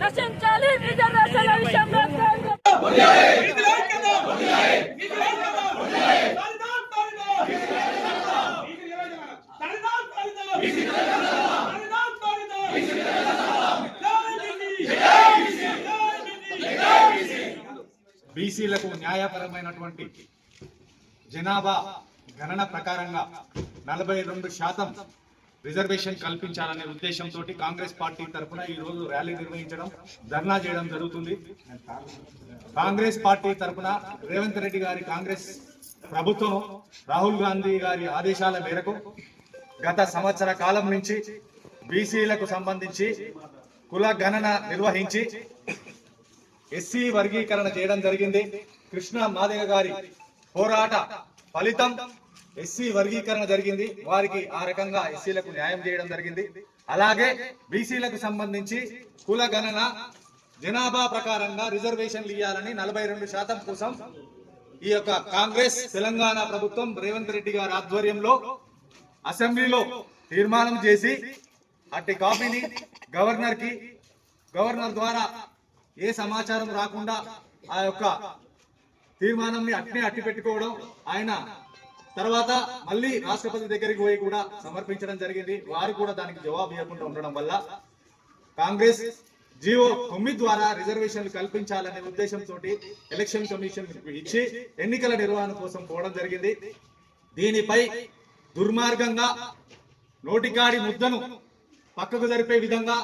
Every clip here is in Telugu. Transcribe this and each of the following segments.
నశించాలి రిజర్వేషన్ల విషయంలో బీసీలకు న్యాయపరమైనటువంటి జనాభా గణన ప్రకారంగా నలభై రెండు శాతం రిజర్వేషన్ కల్పించాలనే ఉద్దేశంతో కాంగ్రెస్ పార్టీ తరఫున ఈ రోజు ర్యాలీ నిర్వహించడం ధర్నా చేయడం జరుగుతుంది. కాంగ్రెస్ పార్టీ తరఫున రేవంత్ రెడ్డి గారి కాంగ్రెస్ ప్రభుత్వం రాహుల్ గాంధీ గారి ఆదేశాల మేరకు గత సంవత్సర కాలం నుంచి బీసీలకు సంబంధించి కుల గణన నిర్వహించి ఎస్సీ వర్గీకరణ చేయడం జరిగింది. కృష్ణ మాదిగ గారి పోరాట ఫలితం ఎస్సీ వర్గీకరణ జరిగింది. వారికి ఆ రకంగా ఎస్సీలకు న్యాయం చేయడం జరిగింది. అలాగే బీసీలకు సంబంధించి కుల గణన జనాభా ప్రకారంగా రిజర్వేషన్లు ఇవ్వాలని నలభై రెండు శాతం కోసం ఈ యొక్క కాంగ్రెస్ తెలంగాణ ప్రభుత్వం రేవంత్ రెడ్డి గారి ఆధ్వర్యంలో అసెంబ్లీలో తీర్మానం చేసి అట్టి కాపీని గవర్నర్కి గవర్నర్ ద్వారా ఏ సమాచారం రాకుండా ఆ యొక్క తీర్మానం అట్నే అట్టి పెట్టుకోవడం ఆయన. తర్వాత మళ్ళీ రాష్ట్రపతి దగ్గరికి పోయి కూడా సమర్పించడం జరిగింది. వారు కూడా దానికి జవాబు ఇవ్వకుండా ఉండడం వల్ల కాంగ్రెస్ జియో తొమ్మిది ద్వారా రిజర్వేషన్లు కల్పించాలనే ఉద్దేశంతో ఎలక్షన్ కమిషన్ ఇచ్చి ఎన్నికల నిర్వహణ కోసం పోవడం జరిగింది. దీనిపై దుర్మార్గంగా నోటికాడి ముద్దను పక్కకు జరిపే విధంగా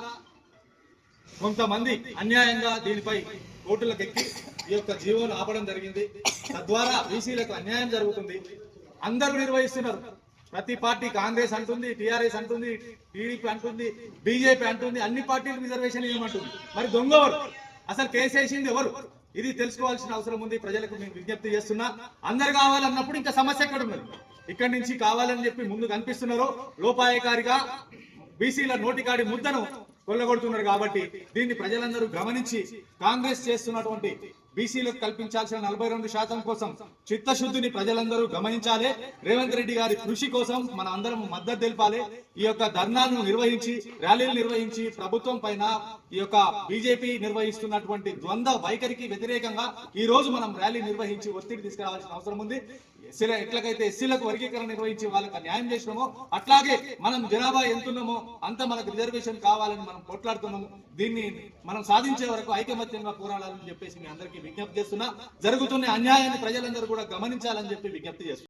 కొంతమంది అన్యాయంగా దీనిపై కోర్టులకు ఎక్కి ఈ యొక్క జీవోను ఆపడం జరిగింది. తద్వారా బీసీలకు అన్యాయం జరుగుతుంది. అందరూ నిర్వహిస్తున్నారు. ప్రతి పార్టీ కాంగ్రెస్ అంటుంది టీఆర్ఎస్ అంటుంది టీడీపీ అంటుంది బీజేపీ అంటుంది అన్ని పార్టీలు రిజర్వేషన్ ఇవ్వమంటుంది. మరి దొంగ ఎవరు? అసలు కేసు వేసింది ఎవరు? ఇది తెలుసుకోవాల్సిన అవసరం ఉంది. ప్రజలకు మేము విజ్ఞప్తి చేస్తున్నా. అందరు కావాలన్నప్పుడు ఇంకా సమస్య ఎక్కడ ఉన్నది? ఇక్కడి నుంచి కావాలని చెప్పి ముందు కనిపిస్తున్నారు. లోపాయకారిగా బీసీల నోటికాడి ముద్దను కొల్లగొడుతున్నారు కాబట్టి దీన్ని ప్రజలందరూ గమనించి కాంగ్రెస్ చేస్తున్నటువంటి బీసీలకు కల్పించాల్సిన నలభై రెండు శాతం కోసం చిత్తశుద్ధిని ప్రజలందరూ గమనించాలి. రేవంత్ రెడ్డి గారి కృషి కోసం మన అందరం మద్దతు తెలిపాలి. ఈ యొక్క ధర్నాలను నిర్వహించి ర్యాలీలు నిర్వహించి ప్రభుత్వం పైన ఈ యొక్క బీజేపీ నిర్వహిస్తున్నటువంటి ద్వంద్వ వైఖరికి వ్యతిరేకంగా ఈ రోజు మనం ర్యాలీ నిర్వహించి ఒత్తిడి తీసుకురావాల్సిన అవసరం ఉంది. ఎస్సీల ఎట్లకైతే ఎస్సీలకు వర్గీకరణ నిర్వహించి వాళ్ళకి న్యాయం చేసినామో అట్లాగే మనం జనాభా ఎంతున్నామో అంత మనకు రిజర్వేషన్ కావాలని మనం కొట్లాడుతున్నాము. దీన్ని మనం సాధించే వరకు ఐకమత్యంగా పోరాడాలని చెప్పేసి మీ అందరికీ విజ్ఞప్తి చేస్తున్నా జరుగుతున్న అన్యాయాన్ని ప్రజలందరూ కూడా గమనించాలని చెప్పి విజ్ఞప్తి చేస్తున్నా.